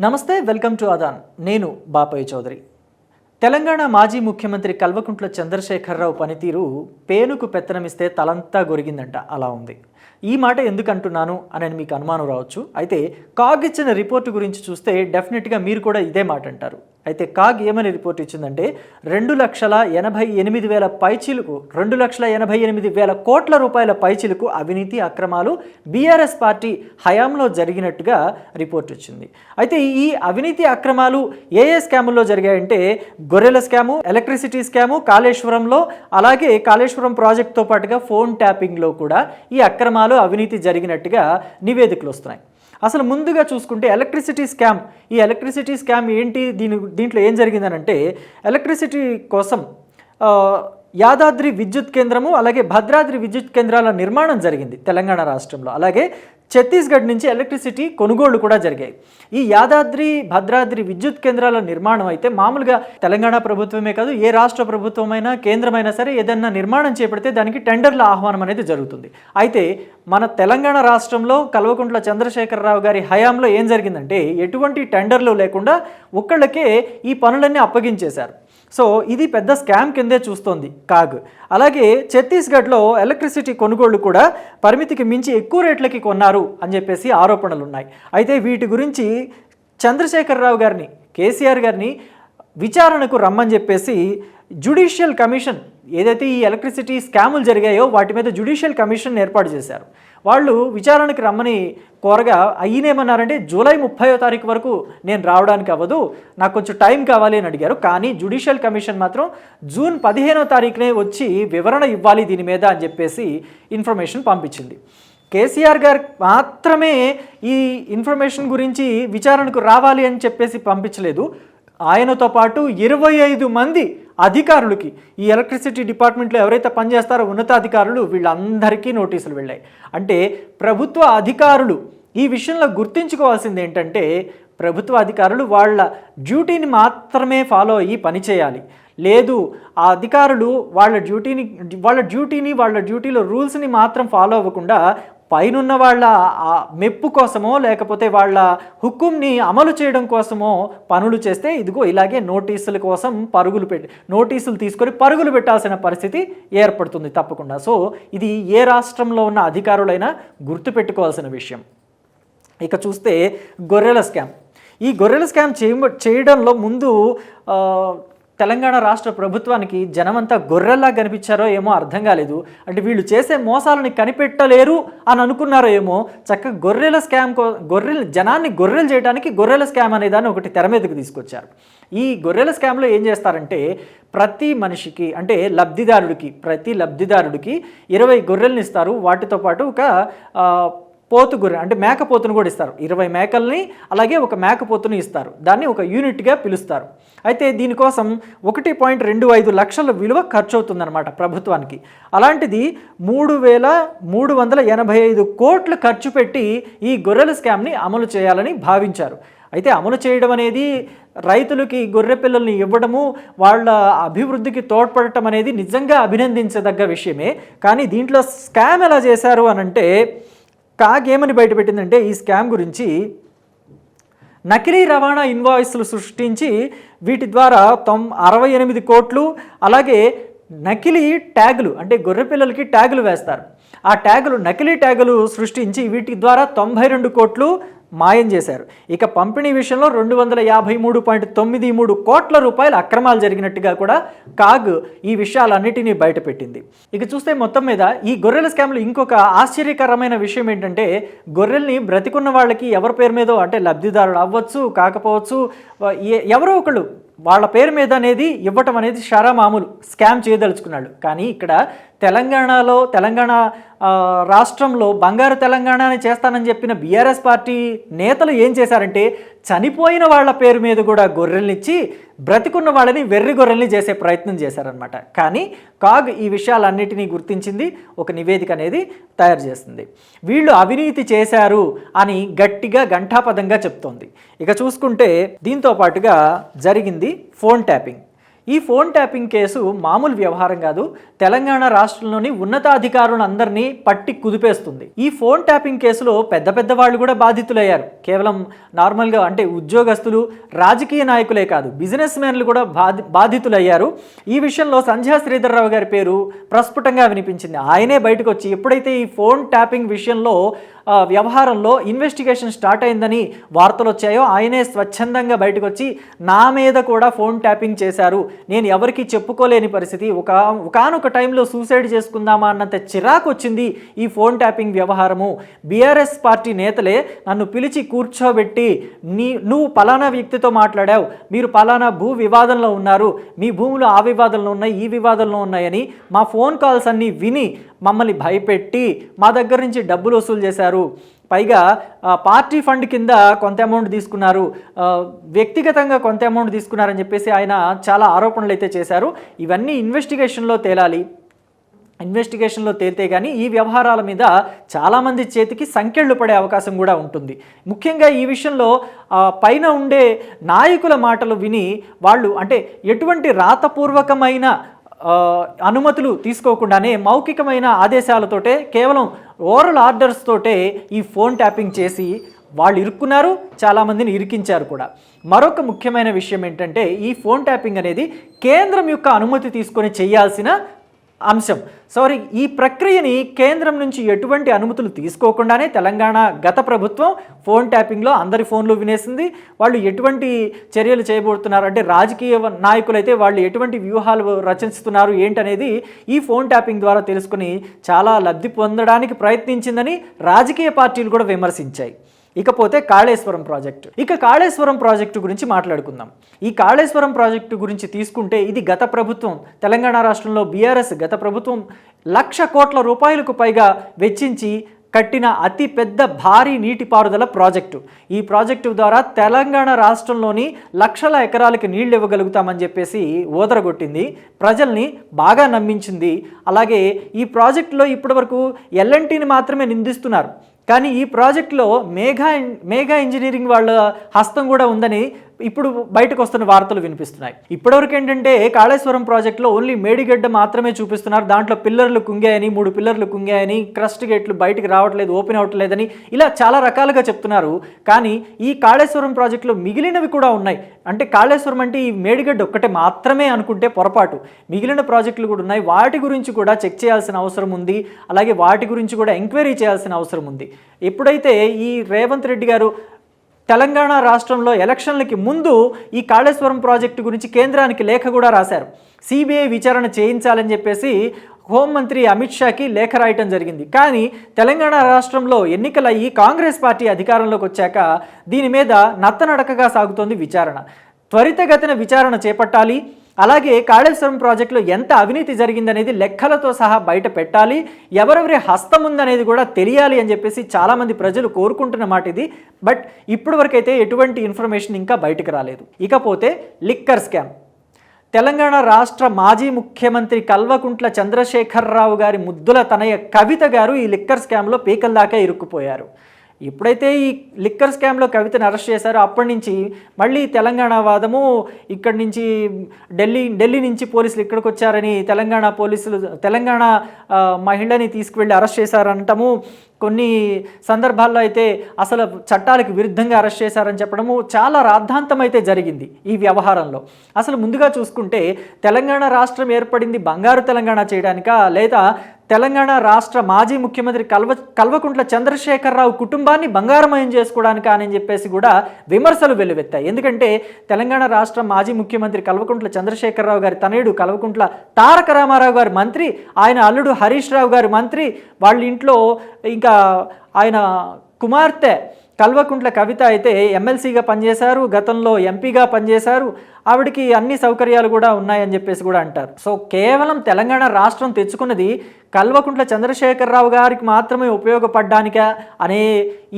నమస్తే welcome to అదాన్ నేను బాపయ్య చౌదరి. తెలంగాణ మాజీ ముఖ్యమంత్రి కల్వకుంట్ల చంద్రశేఖరరావు పనితీరు పేనుకు పెత్తనమిస్తే తలంతా గొరిగిందంట. అలా ఉంది. ఈ మాట ఎందుకు అంటున్నాను అని మీకు అనుమానం రావచ్చు. అయితే కాగ్ ఇచ్చిన రిపోర్టు గురించి చూస్తే డెఫినెట్గా మీరు కూడా ఇదే మాట అంటారు. అయితే కాగ్ ఏమని రిపోర్ట్ ఇచ్చిందంటే రెండు లక్షల ఎనభై ఎనిమిది వేల పైచీలకు రెండు లక్షల ఎనభై ఎనిమిది వేల కోట్ల రూపాయల పైచీలకు అవినీతి అక్రమాలు బీఆర్ఎస్ పార్టీ హయాంలో జరిగినట్టుగా రిపోర్ట్ వచ్చింది. అయితే ఈ అవినీతి అక్రమాలు ఏ ఏ స్కాముల్లో జరిగాయంటే గొర్రెల స్కాము ఎలక్ట్రిసిటీ స్కాము కాళేశ్వరంలో అలాగే కాళేశ్వరం ప్రాజెక్ట్తో పాటుగా ఫోన్ ట్యాపింగ్లో కూడా ఈ అక్రమ అక్రమాలు అవినీతి జరిగినట్టుగా నివేదికలు వస్తున్నాయి. అసలు ముందుగా చూసుకుంటే ఎలక్ట్రిసిటీ స్కామ్ ఈ ఎలక్ట్రిసిటీ స్కామ్ ఏంటి దీని దీంట్లో ఏం జరిగిందనంటే ఎలక్ట్రిసిటీ కోసం యాదాద్రి విద్యుత్ కేంద్రము అలాగే భద్రాద్రి విద్యుత్ కేంద్రాల నిర్మాణం జరిగింది తెలంగాణ రాష్ట్రంలో. అలాగే ఛత్తీస్గఢ్ నుంచి ఎలక్ట్రిసిటీ కొనుగోళ్ళు కూడా జరిగాయి. ఈ యాదాద్రి భద్రాద్రి విద్యుత్ కేంద్రాల నిర్మాణం అయితే మామూలుగా తెలంగాణ ప్రభుత్వమే కాదు ఏ రాష్ట్ర ప్రభుత్వమైనా కేంద్రమైనా సరే ఏదన్నా నిర్మాణం చేపడితే దానికి టెండర్ల ఆహ్వానం అనేది జరుగుతుంది. అయితే మన తెలంగాణ రాష్ట్రంలో కల్వకుంట్ల చంద్రశేఖరరావు గారి హయాంలో ఏం జరిగిందంటే ఎటువంటి టెండర్లు లేకుండా ఒక్కళ్ళకే ఈ పనులన్నీ అప్పగించేశారు. సో ఇది పెద్ద స్కామ్ కిందే చూస్తోంది కాగ్. అలాగే ఛత్తీస్గఢ్లో ఎలక్ట్రిసిటీ కొనుగోళ్ళు కూడా పరిమితికి మించి ఎక్కువ రేట్లకి కొన్నారు అని చెప్పేసి ఆరోపణలు ఉన్నాయి అయితే వీటి గురించి చంద్రశేఖరరావు గారిని కేసీఆర్ గారిని విచారణకు రమ్మని చెప్పేసి జ్యుడిషియల్ కమిషన్ ఏదైతే ఈ ఎలక్ట్రిసిటీ స్కాములు జరిగాయో వాటి మీద జ్యుడిషియల్ కమిషన్ ఏర్పాటు చేశారు. వాళ్ళు విచారణకు రమ్మని కోరగా అయ్యనేమన్నారంటే జూలై ముప్పయో తారీఖు వరకు నేను రావడానికి అవ్వదు నాకు కొంచెం టైం కావాలి అని అడిగారు. కానీ జ్యుడిషియల్ కమిషన్ మాత్రం జూన్ పదిహేనో తారీఖునే వచ్చి వివరణ ఇవ్వాలి దీని మీద అని చెప్పేసి ఇన్ఫర్మేషన్ పంపించింది. కేసీఆర్ గారు మాత్రమే ఈ ఇన్ఫర్మేషన్ గురించి విచారణకు రావాలి అని చెప్పేసి పంపించలేదు. ఆయనతో పాటు ఇరవై ఐదు మంది అధికారులకి ఈ ఎలక్ట్రిసిటీ డిపార్ట్మెంట్లో ఎవరైతే పనిచేస్తారో ఉన్నతాధికారులు వీళ్ళందరికీ నోటీసులు వెళ్ళాయి. అంటే ప్రభుత్వ అధికారులు ఈ విషయంలో గుర్తించుకోవాల్సింది ఏంటంటే ప్రభుత్వ అధికారులు వాళ్ళ డ్యూటీని మాత్రమే ఫాలో అయ్యి పనిచేయాలి లేదు ఆ అధికారులు వాళ్ళ డ్యూటీని వాళ్ళ డ్యూటీని వాళ్ళ డ్యూటీలో రూల్స్ని మాత్రం ఫాలో అవ్వకుండా పైనున్న వాళ్ళ మెప్పు కోసమో లేకపోతే వాళ్ళ హుక్కుంని అమలు చేయడం కోసమో పనులు చేస్తే ఇదిగో ఇలాగే నోటీసుల కోసం పరుగులు పెట్టి నోటీసులు తీసుకొని పరుగులు పెట్టాల్సిన పరిస్థితి ఏర్పడుతుంది తప్పకుండా. సో ఇది ఏ రాష్ట్రంలో ఉన్న అధికారులైనా గుర్తుపెట్టుకోవాల్సిన విషయం. ఇక చూస్తే గొర్రెల స్కామ్. ఈ గొర్రెల స్కామ్ చేయ చేయడంలో ముందు తెలంగాణ రాష్ట్ర ప్రభుత్వానికి జనమంతా గొర్రెల్లా కనిపించారో ఏమో అర్థం కాలేదు. అంటే వీళ్ళు చేసే మోసాలని కనిపెట్టలేరు అని అనుకున్నారో ఏమో. చక్కగా గొర్రెల స్కామ్ కో గొర్రెల జనాన్ని గొర్రెలు చేయడానికి గొర్రెల స్కామ్ అనే దాన్ని ఒకటి తెర మీదకి తీసుకొచ్చారు. ఈ గొర్రెల స్కామ్లో ఏం చేస్తారంటే ప్రతి మనిషికి అంటే లబ్ధిదారుడికి ప్రతి లబ్ధిదారుడికి ఇరవై గొర్రెల్ని ఇస్తారు. వాటితో పాటు ఒక పోతు గొర్రె అంటే మేకపోతును కూడా ఇస్తారు. ఇరవై మేకల్ని అలాగే ఒక మేకపోతును ఇస్తారు. దాన్ని ఒక యూనిట్గా పిలుస్తారు. అయితే దీనికోసం ఒకటి పాయింట్ రెండు ఐదు లక్షల విలువ ఖర్చు అవుతుందన్నమాట ప్రభుత్వానికి. అలాంటిది మూడు వేల మూడు వందల ఎనభై ఐదు కోట్లు ఖర్చు పెట్టి ఈ గొర్రెల స్కామ్ని అమలు చేయాలని భావించారు. అయితే అమలు చేయడం అనేది రైతులకి గొర్రె పిల్లల్ని ఇవ్వడము వాళ్ళ అభివృద్ధికి తోడ్పడటం అనేది నిజంగా అభినందించదగ్గ విషయమే. కానీ దీంట్లో స్కామ్ ఎలా చేశారు అని అంటే కాగ్ ఏమని బయటపెట్టిందంటే ఈ స్కామ్ గురించి నకిలీ రవాణా ఇన్వాయిస్లు సృష్టించి వీటి ద్వారా తొమ్ అరవై ఎనిమిది కోట్లు అలాగే నకిలీ ట్యాగులు అంటే గొర్రె పిల్లలకి ట్యాగులు వేస్తారు. ఆ ట్యాగులు నకిలీ ట్యాగులు సృష్టించి వీటి ద్వారా తొంభై రెండు కోట్లు మాయం చేశారు. ఇక పంపిణీ విషయంలో రెండు వందల యాభై మూడు పాయింట్ తొమ్మిది మూడు కోట్ల రూపాయల అక్రమాలు జరిగినట్టుగా కూడా కాగ్ ఈ విషయాలన్నిటినీ బయటపెట్టింది. ఇక చూస్తే మొత్తం మీద ఈ గొర్రెల స్కామ్లో ఇంకొక ఆశ్చర్యకరమైన విషయం ఏంటంటే గొర్రెల్ని బ్రతికున్న వాళ్ళకి ఎవరి పేరు మీదో అంటే లబ్ధిదారులు అవ్వచ్చు కాకపోవచ్చు ఎవరో ఒకళ్ళు వాళ్ళ పేరు మీద అనేది ఇవ్వటం అనేది షారా మామూలు స్కామ్ చేయదలుచుకున్నాడు. కానీ ఇక్కడ తెలంగాణలో తెలంగాణ రాష్ట్రంలో బంగారు తెలంగాణని చేస్తానని చెప్పిన బీఆర్ఎస్ పార్టీ నేతలు ఏం చేశారంటే చనిపోయిన వాళ్ళ పేరు మీద కూడా గొర్రెల్నిచ్చి బ్రతికున్న వాళ్ళని వెర్రి గొర్రెల్ని చేసే ప్రయత్నం చేశారనమాట కానీ కాగ్ ఈ విషయాలన్నిటినీ గుర్తించింది ఒక నివేదిక అనేది తయారు చేస్తుంది వీళ్ళు అవినీతి చేశారు అని గట్టిగా ఘంటాపదంగా చెప్తోంది. ఇక చూసుకుంటే దీంతో పాటుగా జరిగింది ఫోన్ ట్యాపింగ్. ఈ ఫోన్ ట్యాపింగ్ కేసు మామూలు వ్యవహారం కాదు. తెలంగాణ రాష్ట్రంలోని ఉన్నతాధికారులందరినీ పట్టి కుదిపేస్తుంది. ఈ ఫోన్ ట్యాపింగ్ కేసులో పెద్ద పెద్ద వాళ్ళు కూడా బాధితులయ్యారు. కేవలం నార్మల్గా అంటే ఉద్యోగస్తులు రాజకీయ నాయకులే కాదు బిజినెస్ మ్యాన్లు కూడా బాధి బాధితులయ్యారు. ఈ విషయంలో సంధ్యా శ్రీధర్రావు గారి పేరు ప్రస్ఫుటంగా వినిపించింది. ఆయనే బయటకు వచ్చి ఎప్పుడైతే ఈ ఫోన్ ట్యాపింగ్ విషయంలో వ్యవహారంలో ఇన్వెస్టిగేషన్ స్టార్ట్ అయిందని వార్తలు వచ్చాయో ఆయనే స్వచ్ఛందంగా బయటకు వచ్చి నా మీద కూడా ఫోన్ ట్యాపింగ్ చేశారు. నేను ఎవరికి చెప్పుకోలేని పరిస్థితి. ఒక ఒకనొక టైంలో సూసైడ్ చేసుకుందామా అన్నంత చిరాకు వచ్చింది ఈ ఫోన్ ట్యాపింగ్ వ్యవహారము. బీఆర్ఎస్ పార్టీ నేతలే నన్ను పిలిచి కూర్చోబెట్టి నీ నువ్వు పలానా వ్యక్తితో మాట్లాడావు. మీరు పలానా భూ వివాదంలో ఉన్నారు. మీ భూములు ఆ వివాదంలో ఉన్నాయి ఈ వివాదంలో ఉన్నాయని మా ఫోన్ కాల్స్ అన్నీ విని మమ్మల్ని భయపెట్టి మా దగ్గర నుంచి డబ్బులు వసూలు చేశారు. పైగా పార్టీ ఫండ్ కింద కొంత అమౌంట్ తీసుకున్నారు. వ్యక్తిగతంగా కొంత అమౌంట్ తీసుకున్నారని చెప్పేసి ఆయన చాలా ఆరోపణలు అయితే చేశారు. ఇవన్నీ ఇన్వెస్టిగేషన్లో తేలాలి. ఇన్వెస్టిగేషన్లో తేలితే కానీ ఈ వ్యవహారాల మీద చాలామంది చేతికి సంఖ్యలు పడే అవకాశం కూడా ఉంటుంది. ముఖ్యంగా ఈ విషయంలో పైన ఉండే నాయకుల మాటలు విని వాళ్ళు అంటే ఎటువంటి రాతపూర్వకమైన అనుమతులు తీసుకోకుండానే మౌఖికమైన ఆదేశాలతోటే కేవలం ఓరల్ ఆర్డర్స్ తోటే ఈ ఫోన్ ట్యాపింగ్ చేసి వాళ్ళు ఇరుక్కున్నారు చాలామందిని ఇరికించారు కూడా. మరొక ముఖ్యమైన విషయం ఏంటంటే ఈ ఫోన్ ట్యాపింగ్ అనేది కేంద్రం యొక్క అనుమతి తీసుకొని చేయాల్సిన అంశం. సారీ ఈ ప్రక్రియని కేంద్రం నుంచి ఎటువంటి అనుమతులు తీసుకోకుండానే తెలంగాణ గత ప్రభుత్వం ఫోన్ ట్యాపింగ్లో అందరి ఫోన్లు వినేసింది. వాళ్ళు ఎటువంటి చర్యలు చేయబోతున్నారు? అంటే రాజకీయ నాయకులైతే వాళ్ళు ఎటువంటి వ్యూహాలు రచిస్తున్నారు ఏంటనేది ఈ ఫోన్ ట్యాపింగ్ ద్వారా తెలుసుకుని చాలా లబ్ధి పొందడానికి ప్రయత్నించిందని రాజకీయ పార్టీలు కూడా విమర్శించాయి. ఇకపోతే కాళేశ్వరం ప్రాజెక్టు. ఇక కాళేశ్వరం ప్రాజెక్టు గురించి మాట్లాడుకుందాం. ఈ కాళేశ్వరం ప్రాజెక్టు గురించి తీసుకుంటే ఇది గత ప్రభుత్వం తెలంగాణ రాష్ట్రంలో బీఆర్ఎస్ గత ప్రభుత్వం లక్ష కోట్ల రూపాయలకు పైగా వెచ్చించి కట్టిన అతి పెద్ద భారీ నీటిపారుదల ప్రాజెక్టు. ఈ ప్రాజెక్టు ద్వారా తెలంగాణ రాష్ట్రంలోని లక్షల ఎకరాలకి నీళ్ళు ఇవ్వగలుగుతామని చెప్పేసి ఓదరగొట్టింది ప్రజల్ని బాగా నమ్మించింది. అలాగే ఈ ప్రాజెక్టులో ఇప్పటివరకు ఎల్ఎన్టీని మాత్రమే నిందిస్తున్నారు. కానీ ఈ ప్రాజెక్ట్లో మేఘా మేఘా ఇంజనీరింగ్ వాళ్ళ హస్తం కూడా ఉందని ఇప్పుడు బయటకు వస్తున్న వార్తలు వినిపిస్తున్నాయి. ఇప్పటివరకు ఏంటంటే కాళేశ్వరం ప్రాజెక్టులో ఓన్లీ మేడిగడ్డ మాత్రమే చూపిస్తున్నారు. దాంట్లో పిల్లర్లు కుంగాయని మూడు పిల్లర్లు కుంగాయని క్రస్ట్ గేట్లు బయటకు రావట్లేదు ఓపెన్ అవ్వట్లేదని ఇలా చాలా రకాలుగా చెప్తున్నారు. కానీ ఈ కాళేశ్వరం ప్రాజెక్టులో మిగిలినవి కూడా ఉన్నాయి. అంటే కాళేశ్వరం అంటే ఈ మేడిగడ్డ ఒక్కటే మాత్రమే అనుకుంటే పొరపాటు. మిగిలిన ప్రాజెక్టులు కూడా ఉన్నాయి. వాటి గురించి కూడా చెక్ చేయాల్సిన అవసరం ఉంది. అలాగే వాటి గురించి కూడా ఎంక్వైరీ చేయాల్సిన అవసరం ఉంది. ఎప్పుడైతే ఈ రేవంత్ రెడ్డి గారు తెలంగాణ రాష్ట్రంలో ఎలక్షన్లకి ముందు ఈ కాళేశ్వరం ప్రాజెక్టు గురించి కేంద్రానికి లేఖ కూడా రాశారు. సిబిఐ విచారణ చేయించాలని చెప్పేసి హోంమంత్రి అమిత్ షాకి లేఖ రాయటం జరిగింది. కానీ తెలంగాణ రాష్ట్రంలో ఎన్నికలయ్యి కాంగ్రెస్ పార్టీ అధికారంలోకి వచ్చాక దీని మీద నత్తనడకగా సాగుతోంది విచారణ. త్వరితగతిన విచారణ చేపట్టాలి. అలాగే కాళేశ్వరం ప్రాజెక్టులో ఎంత అవినీతి జరిగిందనేది లెక్కలతో సహా బయట పెట్టాలి ఎవరెవరి హస్తం ఉందనేది కూడా తెలియాలి అని చెప్పేసి చాలామంది ప్రజలు కోరుకుంటున్న మాట ఇది. బట్ ఇప్పటివరకైతే ఎటువంటి ఇన్ఫర్మేషన్ ఇంకా బయటకు రాలేదు. ఇకపోతే లిక్కర్ స్కామ్. తెలంగాణ రాష్ట్ర మాజీ ముఖ్యమంత్రి కల్వకుంట్ల చంద్రశేఖరరావు గారి ముద్దుల తనయ కవిత గారు ఈ లిక్కర్ స్కామ్లో పీకల దాకా ఇరుక్కుపోయారు. ఎప్పుడైతే ఈ లిక్కర్ స్కామ్లో కవితను అరెస్ట్ చేశారో అప్పటి నుంచి మళ్ళీ తెలంగాణ వాదము ఇక్కడి నుంచి ఢిల్లీ ఢిల్లీ నుంచి పోలీసులు ఇక్కడికి వచ్చారని తెలంగాణ పోలీసులు తెలంగాణ మహిళని తీసుకువెళ్ళి అరెస్ట్ చేశారంటము కొన్ని సందర్భాల్లో అయితే అసలు చట్టాలకు విరుద్ధంగా అరెస్ట్ చేశారని చెప్పడము చాలా రాద్ధాంతం అయితే జరిగింది ఈ వ్యవహారంలో. అసలు ముందుగా చూసుకుంటే తెలంగాణ రాష్ట్రం ఏర్పడింది బంగారు తెలంగాణ చేయడానికా? లేదా తెలంగాణ రాష్ట్ర మాజీ ముఖ్యమంత్రి కల్వ కల్వకుంట్ల చంద్రశేఖరరావు కుటుంబాన్ని బంగారమయం చేసుకోవడానికి అని చెప్పేసి కూడా విమర్శలు వెల్లువెత్తాయి. ఎందుకంటే తెలంగాణ రాష్ట్ర మాజీ ముఖ్యమంత్రి కల్వకుంట్ల చంద్రశేఖరరావు గారి తనయుడు కల్వకుంట్ల తారక రామారావు గారి మంత్రి ఆయన అల్లుడు హరీష్ రావు గారి మంత్రి వాళ్ళ ఇంట్లో ఇంకా ఆయన కుమార్తె కల్వకుంట్ల కవిత అయితే ఎమ్మెల్సీగా పనిచేశారు గతంలో ఎంపీగా పనిచేశారు. ఆవిడకి అన్ని సౌకర్యాలు కూడా ఉన్నాయని చెప్పేసి కూడా అంటారు. సో కేవలం తెలంగాణ రాష్ట్రం తెచ్చుకున్నది కల్వకుంట్ల చంద్రశేఖరరావు గారికి మాత్రమే ఉపయోగపడ్డానికా అనే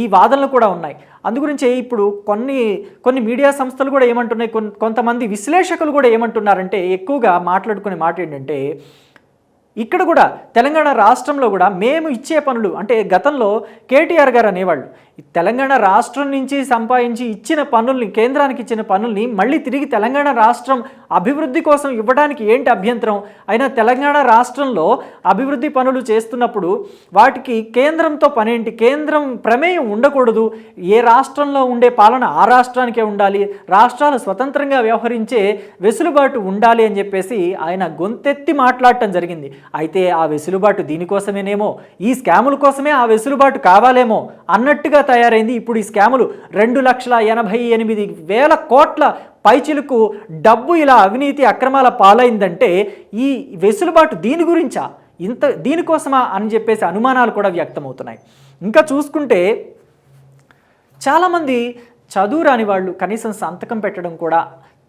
ఈ వాదనలు కూడా ఉన్నాయి. అందుగురించి ఇప్పుడు కొన్ని కొన్ని మీడియా సంస్థలు కూడా ఏమంటున్నాయి కొంతమంది విశ్లేషకులు కూడా ఏమంటున్నారంటే ఎక్కువగా మాట్లాడుకునే మాట ఏంటంటే ఇక్కడ కూడా తెలంగాణ రాష్ట్రంలో కూడా మేము ఇచ్చే పనులు అంటే గతంలో కేటీఆర్ గారు అనేవాళ్ళు తెలంగాణ రాష్ట్రం నుంచి సంపాదించి ఇచ్చిన పనుల్ని కేంద్రానికి ఇచ్చిన పనుల్ని మళ్ళీ తిరిగి తెలంగాణ రాష్ట్రం అభివృద్ధి కోసం ఇవ్వడానికి ఏంటి అభ్యంతరం? అయినా తెలంగాణ రాష్ట్రంలో అభివృద్ధి పనులు చేస్తున్నప్పుడు వాటికి కేంద్రంతో పనేంటి? కేంద్రం ప్రమేయం ఉండకూడదు. ఏ రాష్ట్రంలో ఉండే పాలన ఆ రాష్ట్రానికే ఉండాలి. రాష్ట్రాలు స్వతంత్రంగా వ్యవహరించే వెసులుబాటు ఉండాలి అని చెప్పేసి ఆయన గొంతెత్తి మాట్లాడటం జరిగింది. అయితే ఆ వెసులుబాటు దీనికోసమేనేమో? ఈ స్కాముల కోసమే ఆ వెసులుబాటు కావాలేమో? అన్నట్టుగా తయారైంది. ఇప్పుడు ఈ స్కాములు రెండు లక్షల ఎనభై ఎనిమిది వేల కోట్ల పైచిలకు డబ్బు ఇలా అవినీతి అక్రమాల పాలైందంటే ఈ వెసులుబాటు దీని గురించా? ఇంత దీనికోసమా అని చెప్పేసి అనుమానాలు కూడా వ్యక్తమవుతున్నాయి. ఇంకా చూసుకుంటే చాలామంది చదువు రాని వాళ్ళు కనీసం సంతకం పెట్టడం కూడా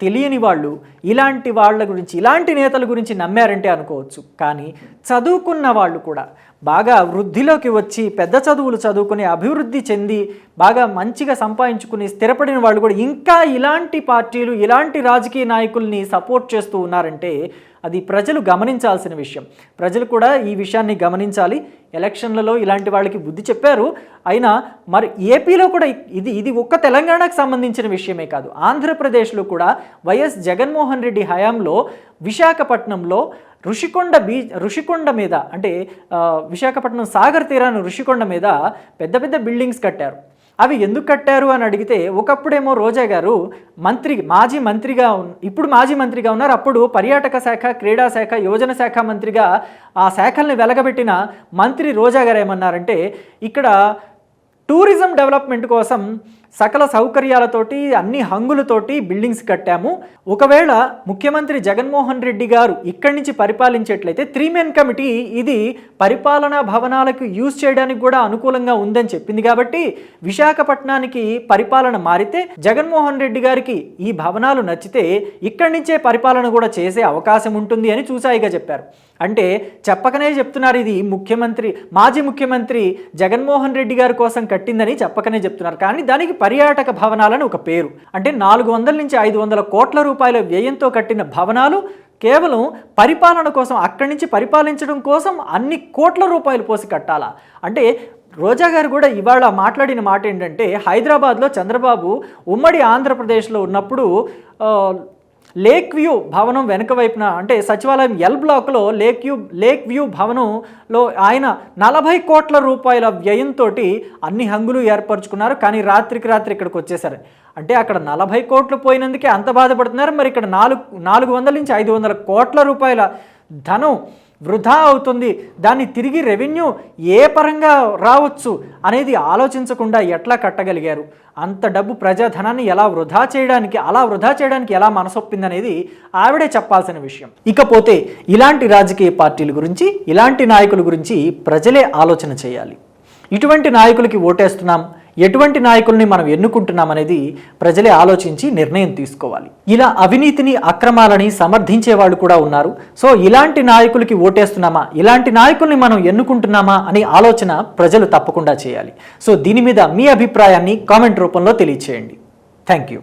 తెలియని వాళ్ళు ఇలాంటి వాళ్ళ గురించి ఇలాంటి నేతల గురించి నమ్మారంటే అనుకోవచ్చు. కానీ చదువుకున్న వాళ్ళు కూడా బాగా వృద్ధిలోకి వచ్చి పెద్ద చదువులు చదువుకుని అభివృద్ధి చెంది బాగా మంచిగా సంపాదించుకుని స్థిరపడిన వాళ్ళు కూడా ఇంకా ఇలాంటి పార్టీలు ఇలాంటి రాజకీయ నాయకుల్ని సపోర్ట్ చేస్తూ ఉన్నారంటే అది ప్రజలు గమనించాల్సిన విషయం. ప్రజలు కూడా ఈ విషయాన్ని గమనించాలి. ఎలక్షన్లలో ఇలాంటి వాళ్ళకి బుద్ధి చెప్పారు. అయినా మరి ఏపీలో కూడా ఇది ఇది ఒక్క తెలంగాణకు సంబంధించిన విషయమే కాదు. ఆంధ్రప్రదేశ్లో కూడా వైఎస్ జగన్మోహన్ రెడ్డి హయాంలో విశాఖపట్నంలో ఋషికొండ బీ ఋషికొండ మీద అంటే విశాఖపట్నం సాగర్ తీరాన ఋషికొండ మీద పెద్ద పెద్ద బిల్డింగ్స్ కట్టారు. అవి ఎందుకు కట్టారు అని అడిగితే ఒకప్పుడేమో రోజా గారు మంత్రి మాజీ మంత్రిగా ఇప్పుడు మాజీ మంత్రిగా ఉన్నారు. అప్పుడు పర్యాటక శాఖ క్రీడా శాఖ యువజన శాఖ మంత్రిగా ఆ శాఖల్ని వెలగబెట్టిన మంత్రి రోజా గారు ఏమన్నారంటే ఇక్కడ టూరిజం డెవలప్మెంట్ కోసం సకల సౌకర్యాలతోటి అన్ని హంగులతోటి బిల్డింగ్స్ కట్టాము. ఒకవేళ ముఖ్యమంత్రి జగన్మోహన్ రెడ్డి గారు ఇక్కడి నుంచి పరిపాలించేట్లయితే త్రీ మెన్ కమిటీ ఇది పరిపాలనా భవనాలకు యూజ్ చేయడానికి కూడా అనుకూలంగా ఉందని చెప్పింది కాబట్టి విశాఖపట్నానికి పరిపాలన మారితే జగన్మోహన్ రెడ్డి గారికి ఈ భవనాలు నచ్చితే ఇక్కడి నుంచే పరిపాలన కూడా చేసే అవకాశం ఉంటుంది అని చూసాయిగా చెప్పారు. అంటే చెప్పకనే చెప్తున్నారు ఇది ముఖ్యమంత్రి మాజీ ముఖ్యమంత్రి జగన్మోహన్ రెడ్డి గారి కోసం కట్టిందని చెప్పకనే చెప్తున్నారు. కానీ దానికి పర్యాటక భవనాలని ఒక పేరు. అంటే నాలుగు వందల నుంచి ఐదు వందల కోట్ల రూపాయల వ్యయంతో కట్టిన భవనాలు కేవలం పరిపాలన కోసం అక్కడి నుంచి పరిపాలించడం కోసం అన్ని కోట్ల రూపాయలు పోసి కట్టాలా? అంటే రోజా గారు కూడా ఇవాళ మాట్లాడిన మాట ఏంటంటే హైదరాబాద్లో చంద్రబాబు ఉమ్మడి ఆంధ్రప్రదేశ్లో ఉన్నప్పుడు లేక్ వ్యూ భవనం వెనుక వైపున అంటే సచివాలయం ఎల్ బ్లాక్లో లేక్ వ్యూ లేక్ వ్యూ భవనంలో ఆయన నలభై కోట్ల రూపాయల వ్యయంతో అన్ని హంగులు ఏర్పరచుకున్నారు. కానీ రాత్రికి రాత్రి ఇక్కడికి వచ్చేసారు. అంటే అక్కడ నలభై కోట్లు పోయినందుకే అంత బాధపడుతున్నారు. మరి ఇక్కడ నాలుగు నాలుగు వందల నుంచి ఐదు వందల కోట్ల రూపాయల ధనం వృధా అవుతుంది. దాన్ని తిరిగి రెవెన్యూ ఏ పరంగా రావచ్చు అనేది ఆలోచించకుండా ఎట్లా కట్టగలిగారు? అంత డబ్బు ప్రజాధనాన్ని ఎలా వృధా చేయడానికి అలా వృధా చేయడానికి ఎలా మనసొప్పింది అనేది ఆవిడే చెప్పాల్సిన విషయం. ఇకపోతే ఇలాంటి రాజకీయ పార్టీల గురించి ఇలాంటి నాయకుల గురించి ప్రజలే ఆలోచన చేయాలి. ఇటువంటి నాయకులకి ఓటేస్తున్నాం ఎటువంటి నాయకుల్ని మనం ఎన్నుకుంటున్నామనేది ప్రజలే ఆలోచించి నిర్ణయం తీసుకోవాలి. ఇలా అవినీతిని అక్రమాలని సమర్థించే వాళ్ళు కూడా ఉన్నారు. సో ఇలాంటి నాయకులకి ఓటేస్తున్నామా? ఇలాంటి నాయకుల్ని మనం ఎన్నుకుంటున్నామా అనే ఆలోచన ప్రజలు తప్పకుండా చేయాలి. సో దీని మీద మీ అభిప్రాయాన్ని కామెంట్ రూపంలో తెలియచేయండి. Thank you.